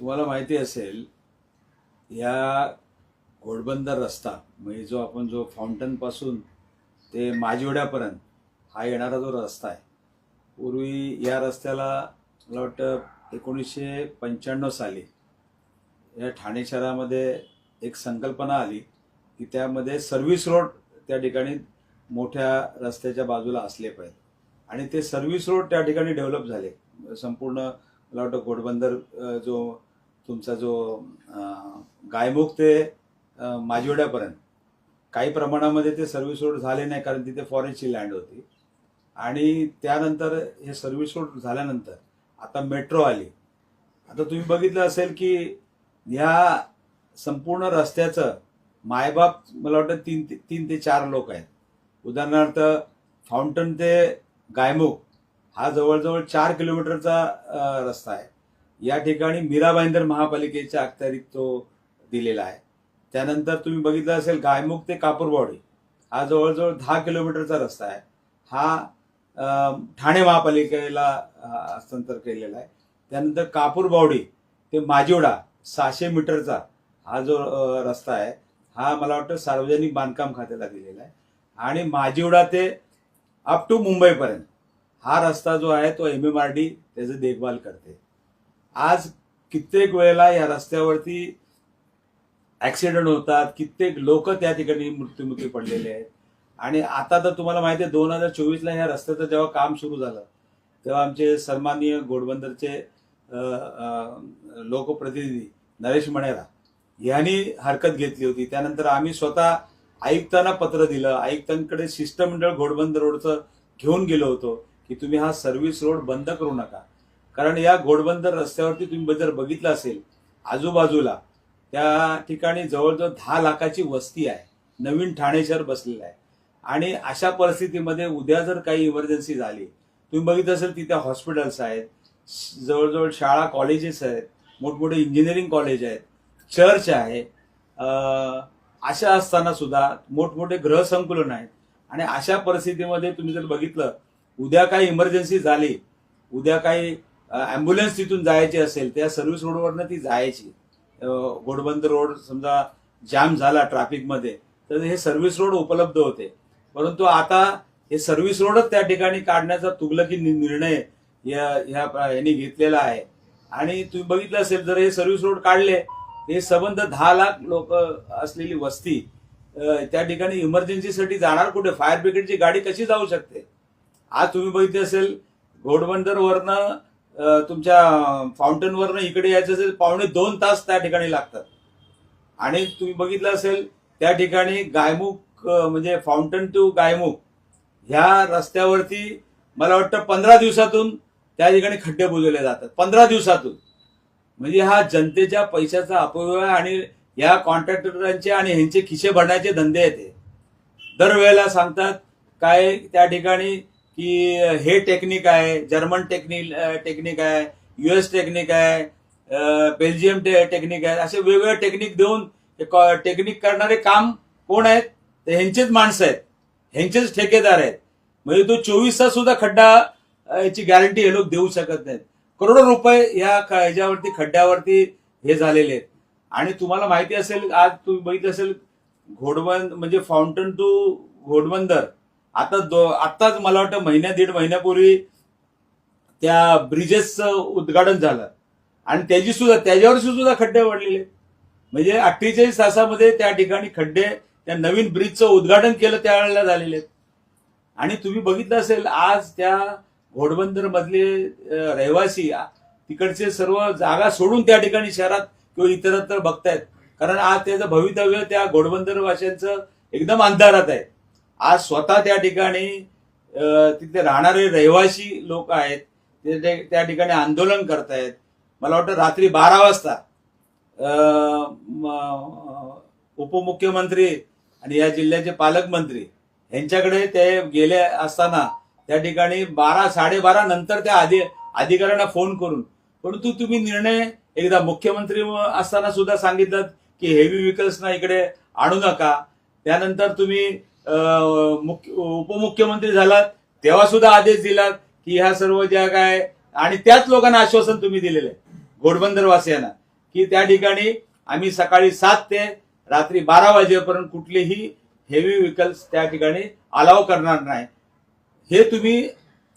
तुम्हाला माहिती असेल या घोडबंदर रस्ता म्हणजे जो आपण जो फाउंटनपासून ते माजिवड्यापर्यंत हा येणारा जो रस्ता आहे पूर्वी या रस्त्याला मला वाटतं एकोणीसशे पंच्याण्णव साली या ठाणे शहरामध्ये एक संकल्पना आली की त्यामध्ये सर्व्हिस रोड त्या ठिकाणी मोठ्या रस्त्याच्या बाजूला असले पाहिजे. आणि ते सर्व्हिस रोड त्या ठिकाणी डेव्हलप झाले. संपूर्ण मला वाटतं घोडबंदर जो तुमचा जो गायमुख ते माजिवड्यापर्यंत काही प्रमाणामध्ये ते सर्व्हिस रोड झाले नाही कारण तिथे फॉरेस्टची लँड होती. आणि त्यानंतर हे सर्व्हिस रोड झाल्यानंतर आता मेट्रो आली. आता तुम्ही बघितलं असेल की ह्या संपूर्ण रस्त्याचं मायबाप मला वाटतं तीन तीन ते चार लोक आहेत. उदाहरणार्थ फाउंटन ते गायमुख हा जवळजवळ चार किलोमीटरचा रस्ता आहे. या ठिकाणी मीरा भाईंदर महापालिकेच्या अखत्यारीत तो दिलेला आहे. त्यानंतर तुम्ही बघितलं असेल गायमुख ते कापूरबावडी हा जवळजवळ दहा किलोमीटरचा रस्ता आहे. हा ठाणे महापालिकेला हस्तांतर केलेला आहे. त्यानंतर कापूरबावडी ते माजिवडा सहाशे मीटरचा हा जो रस्ता आहे हा मला वाटतं सार्वजनिक बांधकाम खात्याला दिलेला आहे. आणि माजिवडा ते अप टू मुंबईपर्यंत हा रस्ता जो आहे तो एम एम आर डी त्याचं देखभाल करते. आज कित्येक वेळेला या रस्त्यावरती ऍक्सिडेंट होतात. कित्येक लोक त्या ठिकाणी मृत्युमुखी पडलेले आहेत. आणि आता तर तुम्हाला माहिती आहे दोन हजार चोवीसला ह्या रस्त्याचं जेव्हा काम सुरू झालं तेव्हा आमचे सन्माननीय घोडबंदरचे लोकप्रतिनिधी नरेश मणेरा यांनी हरकत घेतली होती. त्यानंतर आम्ही स्वतः आयुक्तांना पत्र दिलं. आयुक्तांकडे शिष्टमंडळ घोडबंदर रोडचं घेऊन गेलो होतो की तुम्ही हा सर्व्हिस रोड बंद करू नका. कारण या घोडबंदर रस्त्यावरती तुम्ही जर बघितलं असेल आजूबाजूला त्या ठिकाणी जवळजवळ दहा लाखाची वस्ती आहे. नवीन ठाणे शहर बसलेलं आहे. आणि अशा परिस्थितीमध्ये उद्या जर काही इमर्जन्सी झाली तुम्ही बघितलं असेल तिथे हॉस्पिटल्स आहेत श- जवळजवळ शाळा कॉलेजेस आहेत मोठमोठे इंजिनिअरिंग कॉलेज आहेत चर्च आहे. अशा असताना सुद्धा मोठमोठे ग्रहसंकुलन आहेत. आणि अशा परिस्थितीमध्ये तुम्ही जर बघितलं उद्या काही इमर्जन्सी झाली उद्या काही ॲम्ब्युलन्स तिथून जायची असेल त्या सर्व्हिस रोडवरनं ती जायची. घोडबंदर रोड समजा जाम झाला ट्रॅफिकमध्ये तर हे सर्व्हिस रोड उपलब्ध होते. परंतु आता हे सर्व्हिस रोडच त्या ठिकाणी काढण्याचा तुगलकी निर्णय या ह्या यांनी घेतलेला आहे. आणि तुम्ही बघितलं असेल जर हे सर्व्हिस रोड काढले हे संबंध दहा लाख लोक असलेली वस्ती त्या ठिकाणी इमर्जन्सीसाठी जाणार कुठे? फायर ब्रिगेडची गाडी कशी जाऊ शकते? आज तुम्ही बघितले असेल घोडबंदर वरनं तुमच्या फाउंटन वरनं इकडे यायचं असेल पावणे दोन तास त्या ठिकाणी लागतात. आणि तुम्ही बघितलं असेल त्या ठिकाणी गायमुख म्हणजे फाउंटन टू गायमुख ह्या रस्त्यावरती मला वाटतं पंधरा दिवसातून त्या ठिकाणी खड्डे बुजवले जातात. पंधरा दिवसातून. म्हणजे हा जनतेच्या पैशाचा अपव्यय आणि या कॉन्ट्रॅक्टरांचे आणि ह्यांचे खिसे भरण्याचे धंदे येते दरवेळेला सांगतात काय त्या ठिकाणी की हे टेक्निक आहे जर्मन टेक्निक टेक्निक आहे युएस टेक्निक आहे बेल्जियम टे- टेक्निक आहे असे वेगवेगळे टेक्निक देऊन टेक्निक करणारे काम कोण आहेत? तर ह्यांचेच माणसं आहेत. ह्यांचेच ठेकेदार आहेत. म्हणजे तो चोवीस तास सुद्धा खड्डा याची गॅरंटी हे लोक देऊ शकत नाहीत. करोडो रुपये या ह्याच्यावरती खड्ड्यावरती हे झालेले आहेत. आणि तुम्हाला माहिती असेल आज तुम्ही बघितलं असेल घोडबंद म्हणजे फाउंटन टू घोडबंदर. आता दो आत्ताच मला वाटतं महिन्या दीड महिन्यापूर्वी त्या ब्रिजेसचं उद्घाटन झालं. आणि त्याची सुद्धा त्याच्यावर सुद्धा खड्डे पडलेले म्हणजे अठ्ठेचाळीस तासामध्ये त्या ठिकाणी खड्डे त्या नवीन ब्रिजचं उद्घाटन केलं त्यावेळेला झालेले. आहेत. आणि तुम्ही बघितलं असेल आज त्या घोडबंदर मधले रहिवासी तिकडचे सर्व जागा सोडून त्या ठिकाणी शहरात किंवा इतरत्र बघतायत. कारण आज त्याचं भवितव्य त्या घोडबंदर वाशांचं एकदम अंधारात आहे. आज स्वतः त्या ठिकाणी तिथे राहणारे रहिवासी लोक आहेत ते त्या ठिकाणी आंदोलन करतायत. मला वाटतं रात्री बारा वाजता उपमुख्यमंत्री आणि या जिल्ह्याचे पालकमंत्री यांच्याकडे ते गेले असताना त्या ठिकाणी बारा साडेबारा नंतर त्या आधी अधिकाऱ्यांना फोन करून परंतु तुम्ही निर्णय एकदा मुख्यमंत्री असताना सुद्धा सांगितलं की हेवी व्हेकल्सना इकडे आणू नका. त्यानंतर तुम्ही उपमुख्यमंत्री झालात तेव्हा सुद्धा आदेश दिलात की ह्या सर्व ज्या काय आणि त्याच लोकांना आश्वासन तुम्ही दिलेलं आहे घोडबंदर वासियांना की त्या ठिकाणी आम्ही सकाळी सात ते रात्री बारा वाजेपर्यंत कुठलेही हेवी व्हेकल्स त्या ठिकाणी अलाव करणार नाही. हे तुम्ही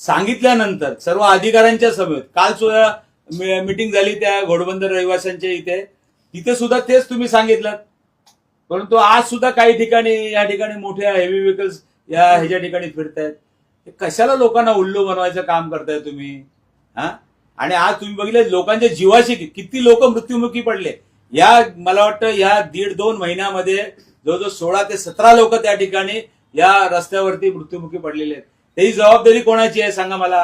सांगितल्यानंतर सर्व अधिकाऱ्यांच्या समेत काल सुद्धा मिटिंग झाली त्या घोडबंदर रहिवाशांच्या इथे तिथे सुद्धा तेच तुम्ही सांगितलं. परंतु आज सुद्धा काही ठिकाणी या ठिकाणी मोठ्या हेवी व्हेकल्स या ह्याच्या ठिकाणी फिरतायत. कशाला लोकांना उल्लू बनवायचं काम करताय तुम्ही? हा? आणि आज तुम्ही बघितले लोकांच्या जीवाशी किती लोक मृत्युमुखी पडले. या मला वाटतं या दीड दोन महिन्यामध्ये जवळजवळ सोळा ते सतरा लोक त्या ठिकाणी या रस्त्यावरती मृत्युमुखी पडलेले आहेत. त्याची जबाबदारी कोणाची आहे सांगा मला?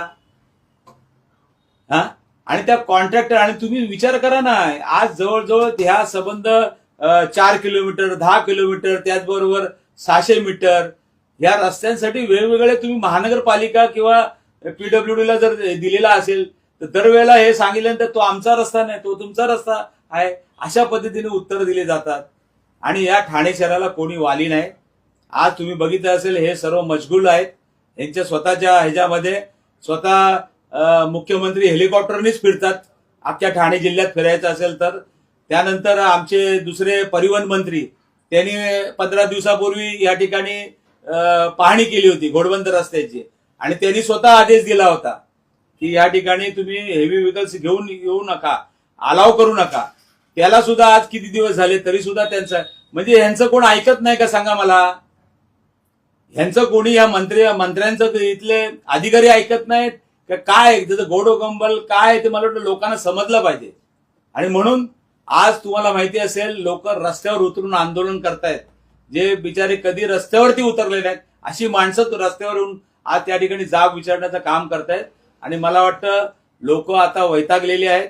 हा? आणि त्या कॉन्ट्रॅक्टर आणि तुम्ही विचार करा ना आज जवळजवळ ह्या संबंध चार किलोमीटर दहा किलोमीटर त्याचबरोबर सहाशे मीटर. या रस्त्यांसाठी वेगवेगळे तुम्ही महानगरपालिका किंवा पीडब्ल्यूडीला जर दिलेला असेल तर दरवेळेला हे सांगितल्यानंतर तो आमचा रस्ता नाही तो तुमचा रस्ता आहे अशा पद्धतीने उत्तर दिले जातात. आणि या ठाणे शहराला कोणी वाली नाही. आज तुम्ही बघितलं असेल हे सर्व मजगूल आहेत. यांच्या स्वतःच्या ह्याच्यामध्ये स्वतः मुख्यमंत्री हेलिकॉप्टरनेच फिरतात. अख्ख्या ठाणे जिल्ह्यात फिरायचं असेल तर त्यानंतर आमचे दुसरे परिवहन मंत्री त्यांनी पंधरा दिवसापूर्वी या ठिकाणी पाहणी केली होती घोडबंद रस्त्याची. आणि त्यांनी स्वतः आदेश दिला होता की या ठिकाणी तुम्ही हेवी व्हेकल्स घेऊन येऊ नका अलाव करू नका. त्याला सुद्धा आज किती दिवस झाले तरी सुद्धा त्यांचं म्हणजे यांचं कोण ऐकत नाही का सांगा मला? ह्यांचं कोणी या मंत्री मंत्र्यांचं इथले अधिकारी ऐकत नाहीत? का काय त्याचं गोडोगंबल काय ते मला वाटतं लोकांना समजलं पाहिजे. आणि म्हणून आज तुम्हाला माहिती असेल लोक रस्त्यावर उतरून आंदोलन करतायत. जे बिचारे कधी रस्त्यावरती उतरले नाहीत अशी माणसं तो रस्त्यावर येऊन आज त्या ठिकाणी जाग विचारण्याचं काम करतायत. आणि मला वाटतं लोक आता वैतागलेली आहेत.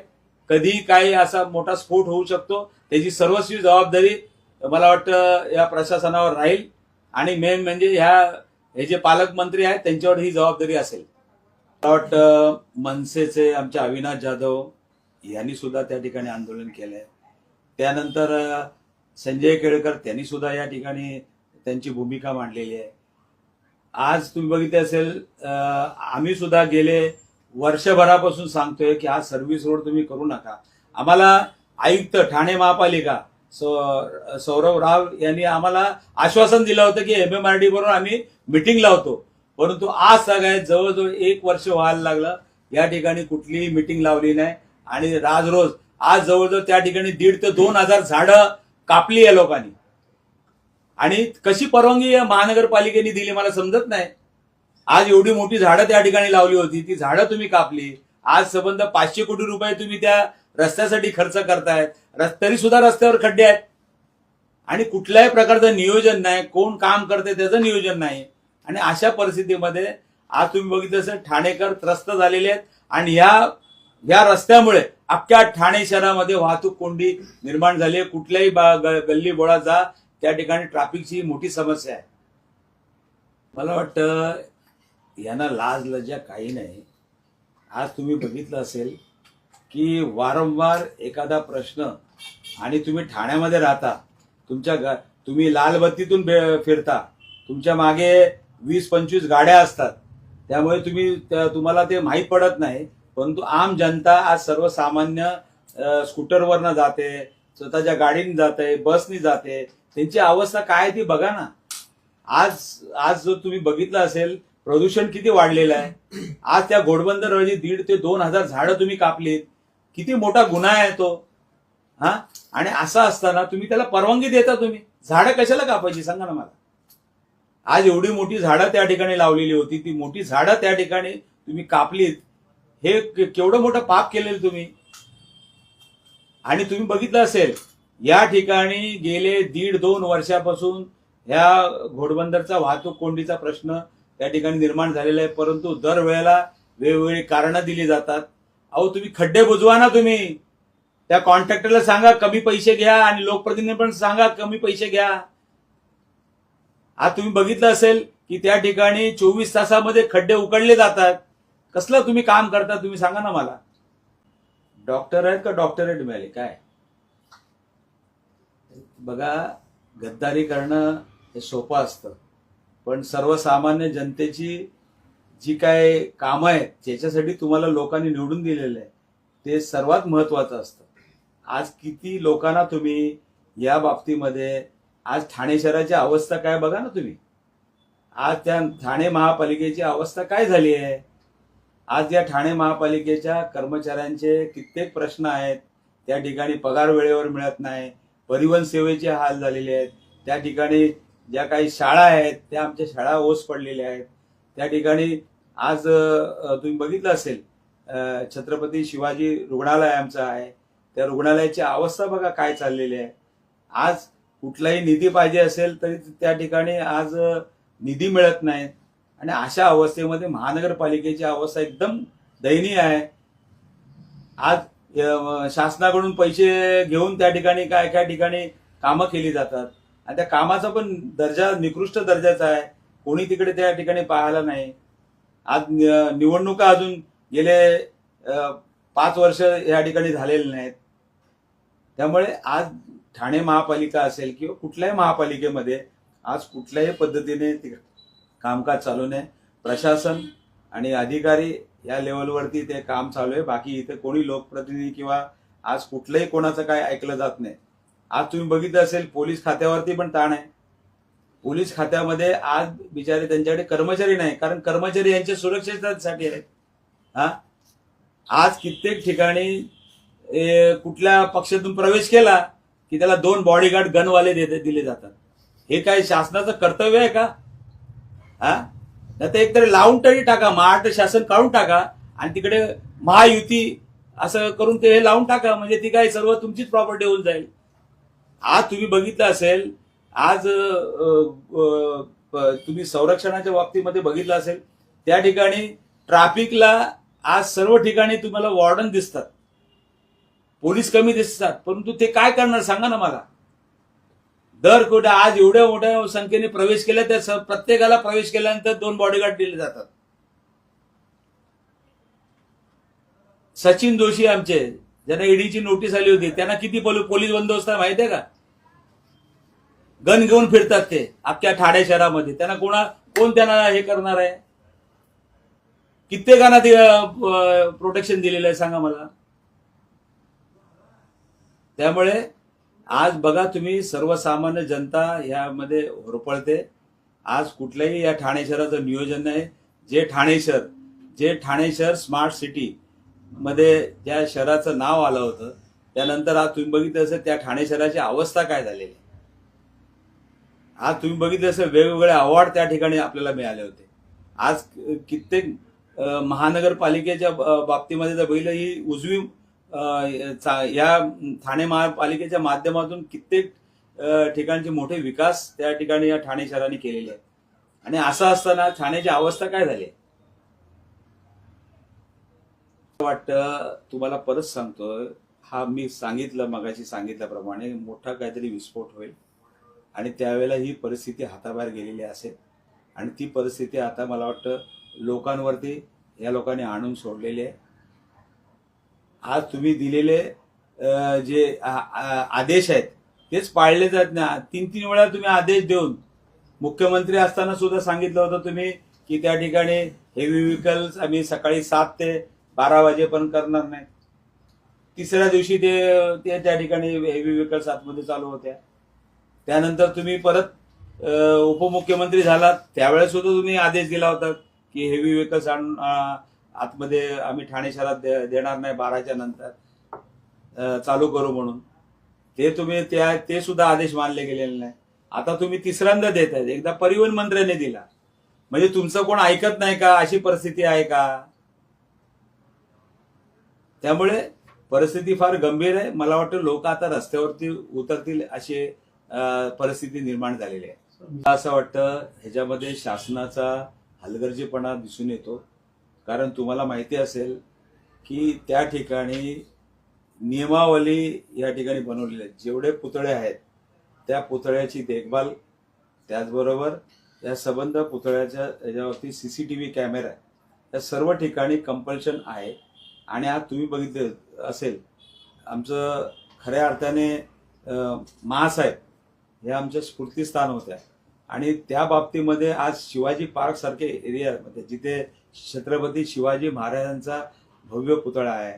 कधी काही असा मोठा स्फोट होऊ शकतो. त्याची सर्वस्वी जबाबदारी मला वाटतं या प्रशासनावर राहील. आणि मेन म्हणजे ह्या हे जे पालकमंत्री आहेत त्यांच्यावर ही जबाबदारी असेल. मला वाटतं मनसेचे आमचे अविनाश जाधव यांनी सुद्धा त्या ठिकाणी आंदोलन केलंय. त्यानंतर संजय केळकर त्यांनी सुद्धा या ठिकाणी त्यांची भूमिका मांडलेली आहे. आज तुम्ही बघितले असेल आम्ही सुद्धा गेले वर्षभरापासून सांगतोय की हा सर्व्हिस रोड तुम्ही करू नका. आम्हाला आयुक्त ठाणे महापालिका सौ- सौरव राव यांनी आम्हाला आश्वासन दिलं होतं की एमएमआरडी बरोबर आम्ही मिटिंग लावतो परंतु आज सगळ्यात जवळजवळ एक वर्ष व्हायला लागलं. या ठिकाणी कुठलीही मिटिंग लावली नाही. आणि राज रोज आज जवळजवळ त्या ठिकाणी दीड ते दोन हजार झाडं कापली या लोकांनी. आणि कशी परवानगी या महानगरपालिकेने दिली मला समजत नाही. आज एवढी मोठी झाडं त्या ठिकाणी लावली होती ती झाडं तुम्ही कापली. आज संबंध पाचशे कोटी रुपये तुम्ही त्या रस्त्यासाठी खर्च करताय तरी सुद्धा रस्त्यावर खड्डे आहेत. आणि कुठल्याही प्रकारचं नियोजन नाही कोण काम करते त्याचं नियोजन नाही. आणि अशा परिस्थितीमध्ये आज तुम्ही बघितलं असेल ठाणेकर त्रस्त झालेले आहेत. आणि या या रस्त्यामुळे अख्ख्या ठाणे शहरामध्ये वाहतूक कोंडी निर्माण झाली आहे. कुठल्याही गल्ली बोळा जा त्या ठिकाणी ट्रॅफिकची मोठी समस्या आहे. मला वाटतं यांना लाज लज्जा काही नाही. आज तुम्ही बघितलं असेल की वारंवार एखादा प्रश्न आणि तुम्ही ठाण्यामध्ये राहता तुमच्या तुम्ही लालबत्तीतून फिरता तुमच्या मागे वीस पंचवीस गाड्या असतात त्यामुळे तुम्ही तुम्हाला ते माहीत पडत नाही. परंतु आम जनता आज सर्वसामान्य स्कूटरवरनं जाते स्वतःच्या गाडीने जाते बसनी जाते. त्यांची अवस्था काय आहे ती बघा ना. आज आज जर तुम्ही बघितलं असेल प्रदूषण किती वाढलेलं आहे. आज त्या घोडबंदर दीड ते दोन हजार झाडं तुम्ही कापलीत. किती मोठा गुन्हा आहे तो. हा? आणि असं असताना तुम्ही त्याला परवानगी देता तुम्ही. झाडं कशाला कापायची सांगा ना मला. आज एवढी मोठी झाडं त्या ठिकाणी लावलेली होती. ती मोठी झाडं त्या ठिकाणी तुम्ही कापलीत. हे केवढं मोठं पाप केलेलं तुम्ही? आणि तुम्ही बघितलं असेल या ठिकाणी गेले दीड दोन वर्षापासून ह्या घोडबंदरचा वाहतूक कोंडीचा प्रश्न त्या ठिकाणी निर्माण झालेला आहे परंतु दरवेळेला वेगवेगळी कारणं दिली जातात. अहो तुम्ही खड्डे बुजवा ना तुम्ही. त्या कॉन्ट्रॅक्टरला सांगा कमी पैसे घ्या आणि लोकप्रतिनिधी पण सांगा कमी पैसे घ्या. आज तुम्ही बघितलं असेल की त्या ठिकाणी चोवीस तासामध्ये खड्डे उकडले जातात. कसलं तुम्ही काम करता तुम्ही सांगा ना मला. डॉक्टर आहेत का डॉक्टरेट मिळाले? काय? बघा गद्दारी करणं हे सोपं असतं. पण सर्वसामान्य जनतेची जी काय कामं आहेत ज्याच्यासाठी तुम्हाला लोकांनी निवडून दिलेलं आहे ते सर्वात महत्वाचं असतं. आज किती लोकांना तुम्ही या बाबतीमध्ये आज ठाणे शहराची अवस्था काय बघा ना तुम्ही. आज त्या ठाणे महापालिकेची अवस्था काय झाली आहे? आज या ठाणे महापालिकेच्या कर्मचाऱ्यांचे कित्येक प्रश्न आहेत. त्या ठिकाणी पगार वेळेवर मिळत नाही. परिवहन सेवेचे हाल झालेले आहेत. त्या ठिकाणी ज्या काही शाळा आहेत त्या आमच्या शाळा ओस पडलेल्या आहेत. त्या ठिकाणी आज तुम्ही बघितलं असेल छत्रपती शिवाजी रुग्णालय आमचं आहे. त्या रुग्णालयाची अवस्था बघा काय चाललेली आहे. आज कुठलाही निधी पाहिजे असेल तरी त्या ठिकाणी आज निधी मिळत नाही. आणि अशा अवस्थेमध्ये महानगरपालिकेची अवस्था एकदम दयनीय आहे. आज शासनाकडून पैसे घेऊन त्या ठिकाणी काय काय ठिकाणी कामं केली जातात. आणि त्या कामाचा पण दर्जा निकृष्ट दर्जाचा आहे. कोणी तिकडे त्या ठिकाणी पाहायला नाही. आज निवडणुका अजून गेले पाच वर्ष या ठिकाणी झालेले नाहीत. त्यामुळे आज ठाणे महापालिका असेल किंवा कुठल्याही महापालिकेमध्ये आज कुठल्याही पद्धतीने तिकडे कामकाज चालू नये. प्रशासन आणि अधिकारी या लेवलवरती ते काम चालू आहे. बाकी इथे कोणी लोकप्रतिनिधी किंवा आज कुठलंही कोणाचं काय ऐकलं जात नाही. आज तुम्ही बघितलं असेल पोलीस खात्यावरती पण ताण आहे. पोलीस खात्यामध्ये आज बिचारे त्यांच्याकडे कर्मचारी नाही कारण कर्मचारी यांच्या सुरक्षेसाठी आहेत. हा? आज कित्येक ठिकाणी कुठल्या पक्षातून प्रवेश केला की त्याला दोन बॉडीगार्ड गनवाले देते दिले जातात. हे काय शासनाचं कर्तव्य आहे का? हा? नाही तर एकतरी लावून तरी टाका महाराष्ट्र शासन काढून टाका आणि तिकडे महायुती असं करून ते हे लावून टाका म्हणजे ती काय सर्व तुमचीच प्रॉपर्टी होऊन जाईल. आज तुम्ही बघितलं असेल आज तुम्ही संरक्षणाच्या बाबतीमध्ये बघितलं असेल त्या ठिकाणी ट्रॅफिकला आज सर्व ठिकाणी तुम्हाला वॉर्डन दिसतात. पोलीस कमी दिसतात परंतु ते काय करणार सांगा ना मला. दर कुठे आज एवढ्या मोठ्या संख्येने प्रवेश केला त्या प्रत्येकाला प्रवेश केल्यानंतर दोन बॉडीगार्ड दिले जातात. सचिन जोशी आमचे ज्यांना ईडीची नोटीस आली होती त्यांना किती पोलीस बंदोबस्त आहे माहितीये का? गन घेऊन फिरतात ते अख्ख्या ठाणे शहरामध्ये. त्यांना कोणा कोण त्यांना हे करणार आहे? कित्येकांना ते प्रोटेक्शन दिलेलं आहे सांगा मला. त्यामुळे आज बघा तुम्ही सर्वसामान्य जनता यामध्ये होरपळते. आज कुठल्याही या ठाणे शहराचं नियोजन नाही. जे ठाणे शहर जे ठाणे शहर स्मार्ट सिटी मध्ये ज्या शहराचं नाव आलं होतं त्यानंतर आज तुम्ही बघितलं असेल त्या ठाणे शहराची अवस्था काय झालेली आहे. आज तुम्ही बघितलं असेल वेगवेगळे अवॉर्ड त्या ठिकाणी आपल्याला मिळाले होते. आज कित्येक महानगरपालिकेच्या बाबतीमध्ये जर बघितलं ही उजवी या ठाणे महापालिकेच्या माध्यमातून कित्येक ठिकाणचे मोठे विकास त्या ठिकाणी या ठाणे शहराने केलेले आहेत. आणि असं असताना ठाण्याची अवस्था काय झाली? वाटतं तुम्हाला परत सांगतोय हा मी सांगितलं मगाशी सांगितल्याप्रमाणे मोठा काहीतरी विस्फोट होईल. आणि त्यावेळेला ही परिस्थिती हाताबाहेर गेलेली असेल. आणि ती परिस्थिती आता मला वाटतं लोकांवरती या लोकांनी आणून सोडलेली आहे. आज तुम्ही दिलेले जे आदेश आहेत तेच पाळले जात ना तीन तीन वेळा तुम्ही आदेश देऊन मुख्यमंत्री असताना सुद्धा सांगितलं होतं तुम्ही की त्या ठिकाणी हेवी व्हेकल्स आम्ही सकाळी सात ते बारा वाजेपर्यंत करणार नाही. तिसऱ्या दिवशी ते ते त्या ठिकाणी हेवी व्हेकल्स आतमध्ये चालू होत्या. त्यानंतर तुम्ही परत उपमुख्यमंत्री झालात. त्यावेळेस सुद्धा तुम्ही आदेश दिला होता की हेवी व्हेकल्स आणून आतमध्ये आम्ही ठाणे शहरात दे- देणार नाही बाराच्या नंतर. चालू करू म्हणून. ते तुम्ही त्या ते सुद्धा आदेश मानले गेलेले नाही. आता तुम्ही तिसऱ्यांदा देत आहेत. एकदा परिवहन मंत्र्याने दिला. म्हणजे तुमचं कोण ऐकत नाही का? अशी परिस्थिती आहे का? त्यामुळे परिस्थिती फार गंभीर आहे. मला वाटतं लोक आता रस्त्यावरती उतरतील अशी परिस्थिती निर्माण झालेली आहे. मला असं वाटतं ह्याच्यामध्ये शासनाचा हलगर्जीपणा दिसून येतो. कारण तुम्हाला माहिती असेल की त्या ठिकाणी नियमावली या ठिकाणी बनवलेली आहे जेवढे पुतळे आहेत त्या पुतळ्याची देखभाल त्याचबरोबर या संबंध पुतळ्याच्या याच्यावरती C C T V camera आहे. या सर्व ठिकाणी कंपल्शन आहे. आणि आज तुम्ही बघितलं असेल आमचं खऱ्या अर्थाने महासाहेब हे आमच्या स्फूर्तीस्थान होत्या आणि त्या बाबतीमध्ये आज शिवाजी पार्क सारखे एरियामध्ये जिथे छत्रपती शिवाजी महाराजांचा भव्य पुतळा आहे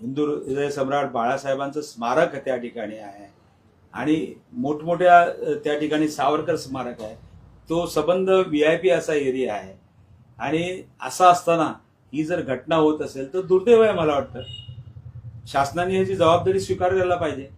हिंदू हृदय सम्राट बाळासाहेबांचं स्मारक त्या ठिकाणी आहे आणि मोठमोठ्या त्या ठिकाणी सावरकर स्मारक आहे. तो संबंध व्ही आय पी असा एरिया आहे. आणि असं असताना ही जर घटना होत असेल तर दुर्दैव आहे मला वाटतं. शासनाने याची जबाबदारी स्वीकारायला पाहिजे.